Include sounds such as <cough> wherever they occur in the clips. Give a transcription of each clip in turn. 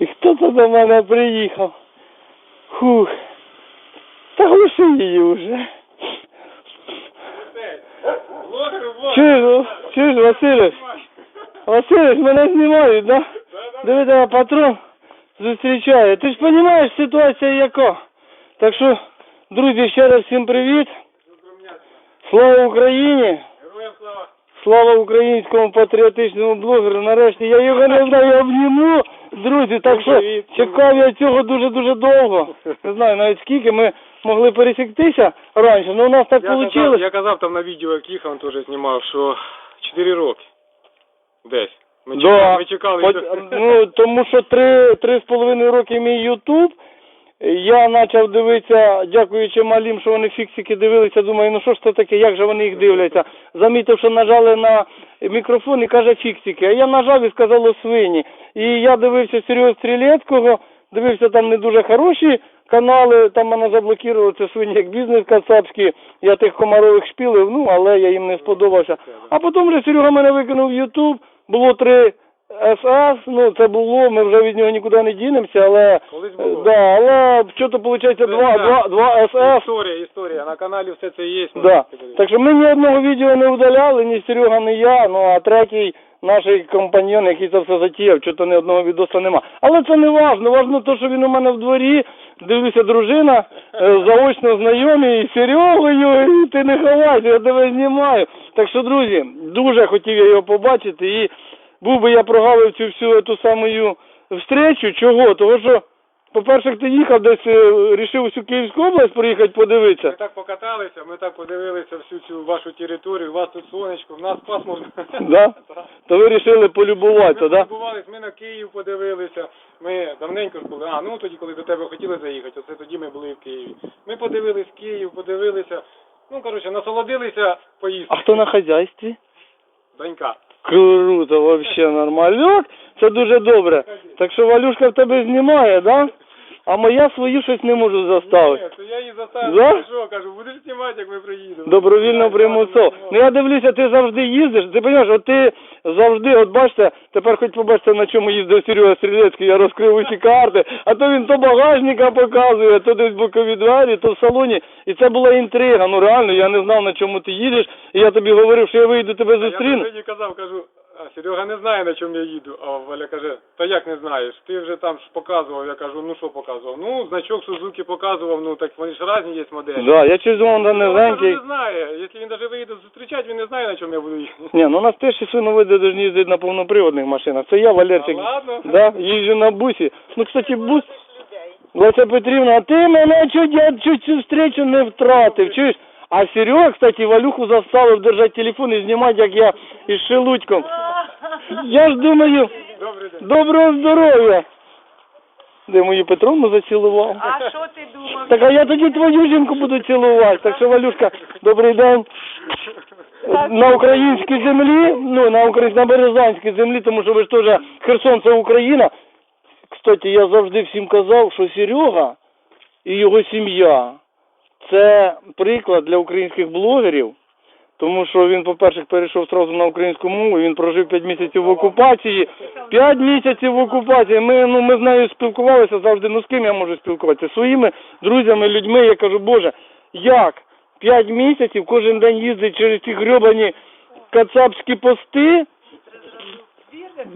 І хто це до мене приїхав? Хух. Та глуши її вже. Чуєш, чуєш, Василь? Василь, мене знімають, да? Диви, тебе патрон зустрічає. Ти ж розумієш, ситуація яка? Так що, друзі, ще раз всім привіт. Слава Україні! Слава. Українському патріотичному блогеру. Нарешті я його не знаю, обніму. Друзі, так що чекав я цього дуже-дуже довго. Не знаю навіть скільки ми могли пересіктися раніше, але у нас так Я вийшло. казав, я казав там на відео, як їхав, він теж знімав, що 4 роки. Десь. Ми чекали, ми чекали. Ну, тому що три, три з половиною роки мій Ютуб. Я почав дивитися, дякуючи малим, що вони фіксики дивилися, думаю, ну що ж це таке, як же вони їх дивляться. Замітив, що нажали на мікрофон і каже фіксики. А я нажав і сказало свині. І я дивився Серега Стрілецького, дивився там не дуже хороші канали, там мене заблокували, це свині як бізнес кацапський, я тих комарових шпілив, ну, але я їм не сподобався. А потім вже Серега мене викинув в Ютуб, було три СС, ну це було, ми вже від нього нікуди не дінемося, але Колись е, було. да, але що то виходить два, два, два СС. Історія, історія. На каналі все це є. Да. Так що ми ні одного відео не удаляли, ні Серега, ні я, ну а третій наш компаньон, який це все затіяв, що то ні одного відоса нема. Але це не важно, важно те, що він у мене в дворі, дивлюся, дружина, е, заочно знайомі, і Серегою, і ти не ховайся, я тебе знімаю. Так що, друзі, дуже хотів я його побачити, і був би я прогавив цю всю ту саму встречу, чого? Того що, по-перше, ти їхав десь, е, рішив усю Київську область проїхати подивитися. Ми так покаталися, ми так подивилися всю цю вашу територію, у вас тут сонечко, в нас пасмурно. Да? <laughs> То ви вирішили полюбуватися, Ми да? побувались, ми на Київ подивилися. Ми давненько ж були. А, ну тоді, коли до тебе хотіли заїхати, оце тоді ми були в Києві. Ми подивились Київ, подивилися. Ну, коротше, насолодилися поїздкою. А хто на хазяйстві? Донька. Круто, вообще нормальок. Це дуже добре. Так що Валюшка в тебе знімає, да? А моя свою щось не можу заставити. Ні, то я її заставив, Да? що, кажу, будеш знімати, як ми приїдемо. Добровільно Так, примусово. Ну я дивлюся, ти завжди їздиш. Ти розумієш, от ти завжди, от бачите, тепер хоч побачите, на чому їздив Серега Стрілецький, я розкрив усі карти, а то він то багажника показує, то десь бокові двері, то в салоні. І це була інтрига. Ну реально, я не знав, на чому ти їдеш, і я тобі говорив, що я вийду тебе Я зустріну. сьогодні казав, кажу, а Серега не знає, на чому я їду. А Валя каже, та як не знаєш? Ти вже там ж показував. Я кажу, ну що показував? Ну, значок Сузуки показував, ну так вони ж різні є моделі. Да, я чуть вон да Ну, він не знає. Якщо він навіть виїде зустрічати, він не знає, на чому я буду їхати. Ні, ну у нас перші свиновиди повинні їздити на повноприводних машинах. Це я, Валерчик. А ладно. Да, їжджу на бусі. Ну, кстати, бус... Леся Петрівна, а ти мене чуть, я чуть цю встречу не втратив, чуєш? А Серега, кстати, Валюху заставив держати телефон і знімати, як я із шелудьком. Я ж думаю, доброго здоров'я. Де мою Петровну зацілував? А що ти думав? Так а я тоді твою жінку буду цілувати. Так що, Валюшка, добрий день. На українській землі, ну на українській, на березанській землі, тому що ви ж теж Херсон це Україна. Кстати, я завжди всім казав, що Серега і його сім'я це приклад для українських блогерів. Тому що він, по-перше, перейшов одразу на українську мову, він прожив 5 місяців в окупації. 5 місяців в окупації. Ми, ну, ми з нею спілкувалися завжди. Ну з ким я можу спілкуватися? Своїми друзями, людьми. Я кажу, Боже, як? 5 місяців кожен день їздить через ці грьобані кацапські пости.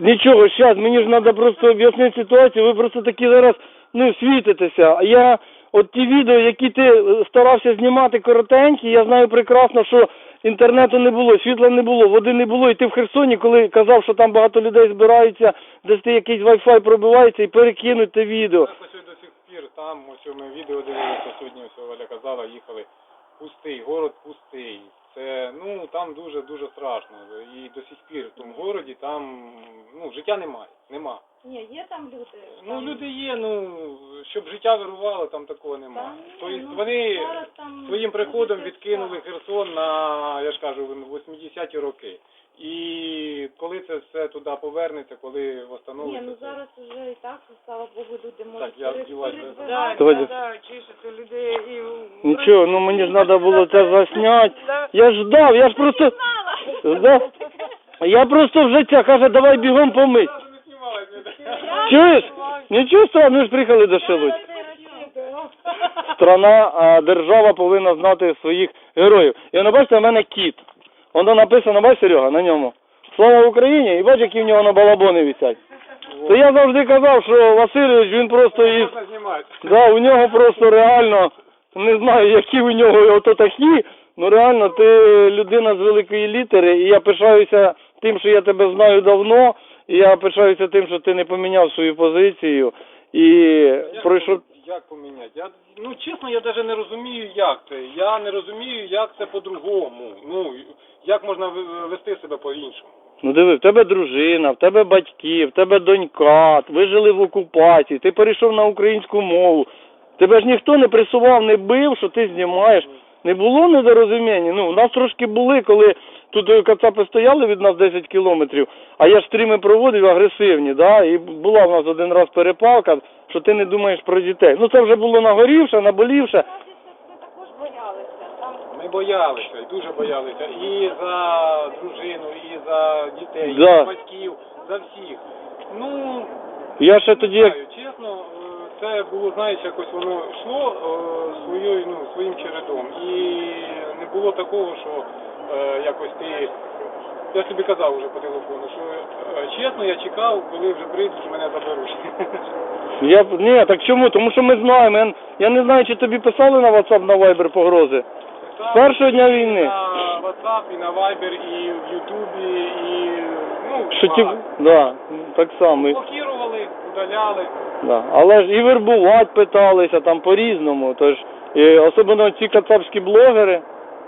Нічого, зараз, мені ж треба просто об'яснити ситуацію. Ви просто такі зараз ну, світитеся. А я от ті відео, які ти е, старався знімати коротенькі, я знаю прекрасно, що інтернету не було, світла не було, води не було. І ти в Херсоні, коли казав, що там багато людей збираються, десь ти якийсь Wi-Fi пробивається і перекинуть те відео. Так до сих пір, там ось ми відео дивилися сьогодні, ось Валя казала, їхали. Пустий, город пустий. Це, ну, там дуже-дуже страшно. І до сих пір в тому городі там, ну, життя немає. Нема. Ні, є там люди. Ну, там- люди є, ну, щоб життя вирувало, там такого немає. Та ні, Тобто ну, вони зараз там своїм приходом відкинули. Херсон на, я ж кажу, в 80-ті роки. І коли це все туди повернеться, коли Ні, встановиться. ну зараз вже і так, слава Богу, люди можуть Так, я пере- сподіваюся, перебивати. Давайте. Да, людей і... Нічого, ну мені ж треба було це засняти. Я ж ждав, я ж просто. Да. Я просто вже ця каже, давай бігом помить. Чуєш? Нічого страшного, ми ж приїхали до Шелудь. Страна, а держава повинна знати своїх героїв. І воно бачите, у мене кіт. Воно написано, бачиш, Серега, на ньому. Слава Україні! І бачиш, які в нього на балабони висять. То я завжди казав, що Васильович, він просто із Да, у нього просто реально, не знаю, які у нього ото такі, ну реально ти людина з великої літери, і я пишаюся тим, що я тебе знаю давно, і я пишаюся тим, що ти не поміняв свою позицію і Як, пройшов. як поміняти? Я, ну, чесно, я навіть не розумію, як це. Я не розумію, як це по-другому. Ну, як можна вести себе по-іншому. Ну диви, в тебе дружина, в тебе батьки, в тебе донька, ви жили в окупації, ти перейшов на українську мову. Тебе ж ніхто не пресував, не бив, що ти знімаєш. Не було недорозуміння. Ну, у нас трошки були, коли тут е, кацапи стояли від нас 10 кілометрів, а я ж стріми проводив агресивні, да, і була в нас один раз перепалка, що ти не думаєш про дітей. Ну це вже було нагорівше, наболівше. Ми боялися. І дуже боялися. І за дружину, і за дітей, і Да. за батьків, за всіх. Ну, Я ще тоді, як знаю, це було, знаєш, якось воно йшло е, своєю, ну, своїм чередом. І не було такого, що е, якось ти. Я тобі казав вже по телефону, що е, чесно, я чекав, коли вже прийдуть, мене заберуть. Я ні, так чому? Тому що ми знаємо. Я, я не знаю, чи тобі писали на WhatsApp, на Viber погрози. З першого дня війни. На WhatsApp, і на Viber, і в Ютубі, і ну, Що ті, багато. да, так само. блокували, удаляли. Да. Але ж і вербувати питалися там по-різному. Тож, і особливо ці кацапські блогери,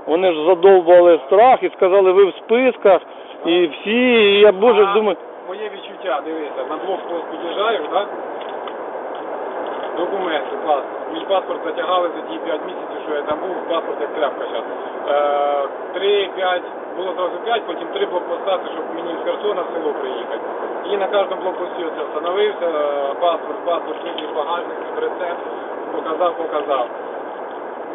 вони ж задовбали страх і сказали, ви в списках, і всі, і я боже А думаю, Моє відчуття, дивися, на двох хтось під'їжджаєш, так? Документи, паспорт. Мій паспорт затягали за ті 5 місяців, що я там був, паспорт як тряпка зараз. Е, 3, 5, було зразу 5, потім 3 блокпоста, це щоб мені з Херсона в село приїхати. І на кожному блокпості оце встановився, е, паспорт, паспорт, вийшов багажник, рецепт, показав, показав.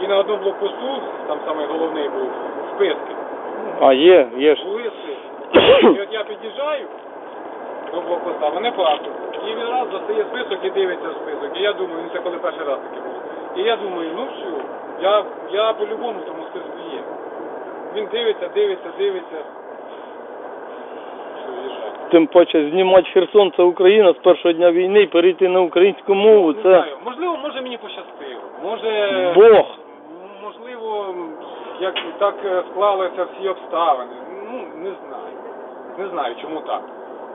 І на одному блокпосту, там самий головний був, списки. а є, є ж. Були списки. І от я під'їжджаю до блокпоста, мене паспорт. І він раз достає список і дивиться в список. І я думаю, ну це коли перший раз таке було. І я думаю, ну все, я, я по-любому тому списку є. Він дивиться, дивиться, дивиться. Все, їжджає. Тим паче знімати Херсон, це Україна з першого дня війни, і перейти на українську мову, Не це знаю, можливо, може мені пощастило. Може, Бог. можливо, як так е, склалися всі обставини. Ну, не знаю. Не знаю, чому так.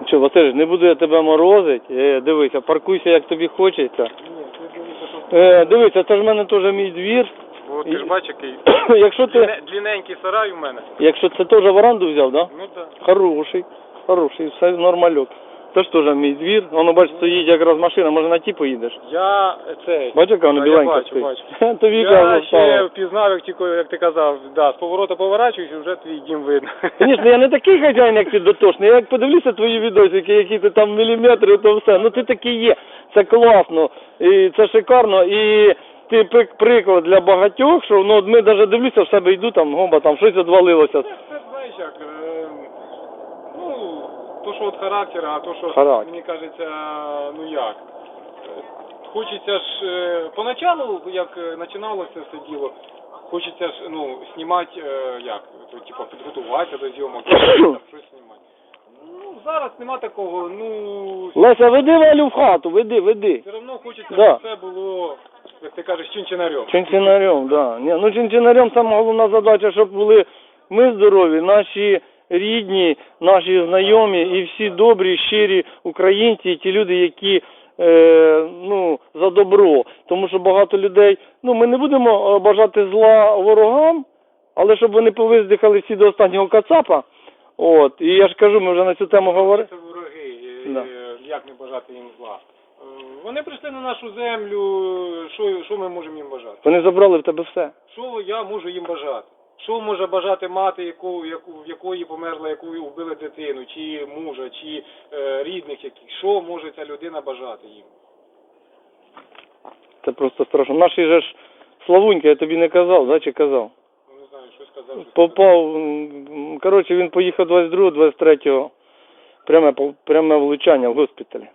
Що, Василь, не буду я тебе морозити. Е, дивися, паркуйся як тобі хочеться. Ні, ти дивися, що Е, дивися, це ж в мене теж мій двір. От ти ж бачиш, який <coughs> якщо ти, дліне- длинненький сарай у мене. якщо це теж в оренду взяв, да? Ну так. Хороший, хороший, все нормальок. Це ж теж мій двір. Воно бач, стоїть якраз машина, може на ті поїдеш. Я цей. Бачиш, яка вона Та, я біленька бачу, стоїть. бачу. <laughs> Тобі Я ще впізнав, як тільки, як ти казав, да, з поворота поворачуюсь, і вже твій дім видно. <laughs> Звісно, я не такий хазяїн, як ти дотошний. Я як подивлюся твої відосики, які ти там міліметри, то все. Ну ти такий є. Це класно, і це шикарно. І ти пик- приклад для багатьох, що ну от ми навіть дивлюся в себе йду, там гомба, там щось відвалилося. Це, знаєш як, е, то, що от характер, а то, що Характер. мені кажеться, ну як. Хочеться ж, е, поначалу, як е, починалося все діло, хочеться ж, ну, знімати, е, як, то, типу, підготуватися до зйомок, <coughs> там щось знімати. Ну, зараз нема такого, ну, Леся, веди Валю в хату, веди, веди. все одно хочеться, Да. щоб все було, як ти кажеш, чинчинарем. Чинчинарем, да. Ні, ну чинчинарем сама головна задача, щоб були ми здорові, наші рідні, наші знайомі і всі добрі, щирі українці, і ті люди, які е, ну, за добро. Тому що багато людей, ну ми не будемо е, бажати зла ворогам, але щоб вони повиздихали всі до останнього кацапа. От, і я ж кажу, ми вже на цю тему говорили. Це вороги, е, Да. е, як не бажати їм зла. Вони прийшли на нашу землю, що, що ми можемо їм бажати? Вони забрали в тебе все. Що я можу їм бажати? Що може бажати мати, яку, яку, в якої померла, яку вбили дитину, чи мужа, чи е, рідних яких? Що може ця людина бажати їм? Це просто страшно. Наші же ж Славунька, я тобі не казав, да, чи казав? Ну, не знаю, що сказав. що Попав, м, коротше, він поїхав 22-23, пряме, пол- пряме влучання в госпіталі.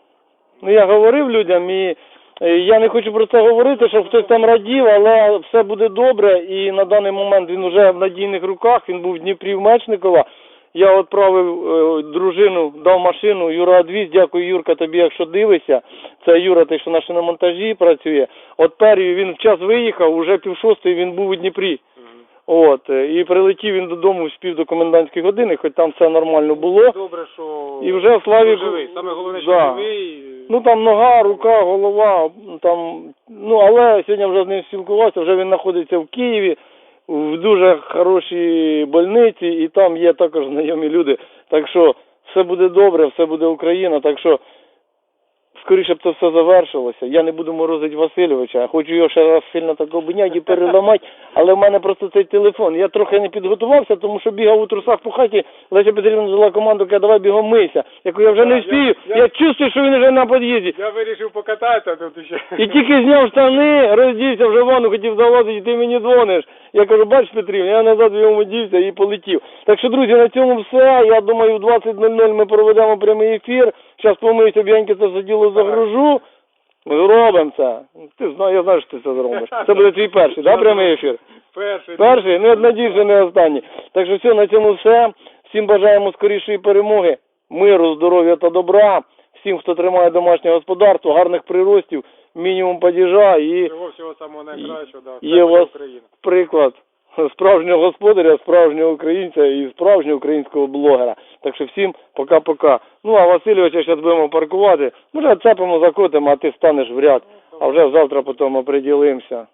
Ну я говорив людям і я не хочу про це говорити, щоб хтось там радів, але все буде добре. І на даний момент він вже в надійних руках. Він був в Дніпрі в Мечникова. Я відправив е, дружину, дав машину, Юра Адвіз, Дякую, Юрка, тобі, якщо дивишся. Це Юра, ти що на шиномонтажі працює. От перший він в час виїхав, уже пів шостої він був у Дніпрі. От, е, і прилетів він додому спів до комендантської години, хоч там все нормально було. Добре, що І вже Славік... живий. Саме головне, що Да. живий. Ну там нога, рука, голова, там, ну але сьогодні вже з ним спілкувався, вже він знаходиться в Києві в дуже хорошій больниці, і там є також знайомі люди. Так що все буде добре, все буде Україна. Так що скоріше б це все завершилося. Я не буду морозити Васильовича. Я хочу його ще раз сильно так обняти і переламати, але в мене просто цей телефон. Я трохи не підготувався, тому що бігав у трусах по хаті. Леся Петрівна дала команду, каже, давай бігом мийся. Я кажу, я вже не Я- встигаю. я- Я чувствую, що він вже на під'їзді. Я вирішив покататися тут ще. І тільки зняв штани, роздівся, вже ванну хотів залазити, і ти мені дзвониш. Я кажу, бач, Петрівна, я назад в йому дівся і полетів. Так що, друзі, на цьому все. Я думаю, в 20.00 ми проведемо прямий ефір. Зараз помиюся, б'яньки це все діло загружу. Ми зробимо це. Ти знаєш, я знаю, що ти це зробиш. Це буде твій перший, да, прямий ефір? Перший. Перший, ну я що не останній. Так що все, на цьому все. Всім бажаємо скорішої перемоги, миру, здоров'я та добра. Всім, хто тримає домашнє господарство, гарних приростів, мінімум падіжа і Всього всього самого найкращого, да. Є у вас- Україна. приклад справжнього господаря, справжнього українця і справжнього українського блогера. Так що всім пока-пока. Ну а Васильовича зараз будемо паркувати. Може, цепимо, закотимо, а ти станеш в ряд. А вже завтра потім оприділимося.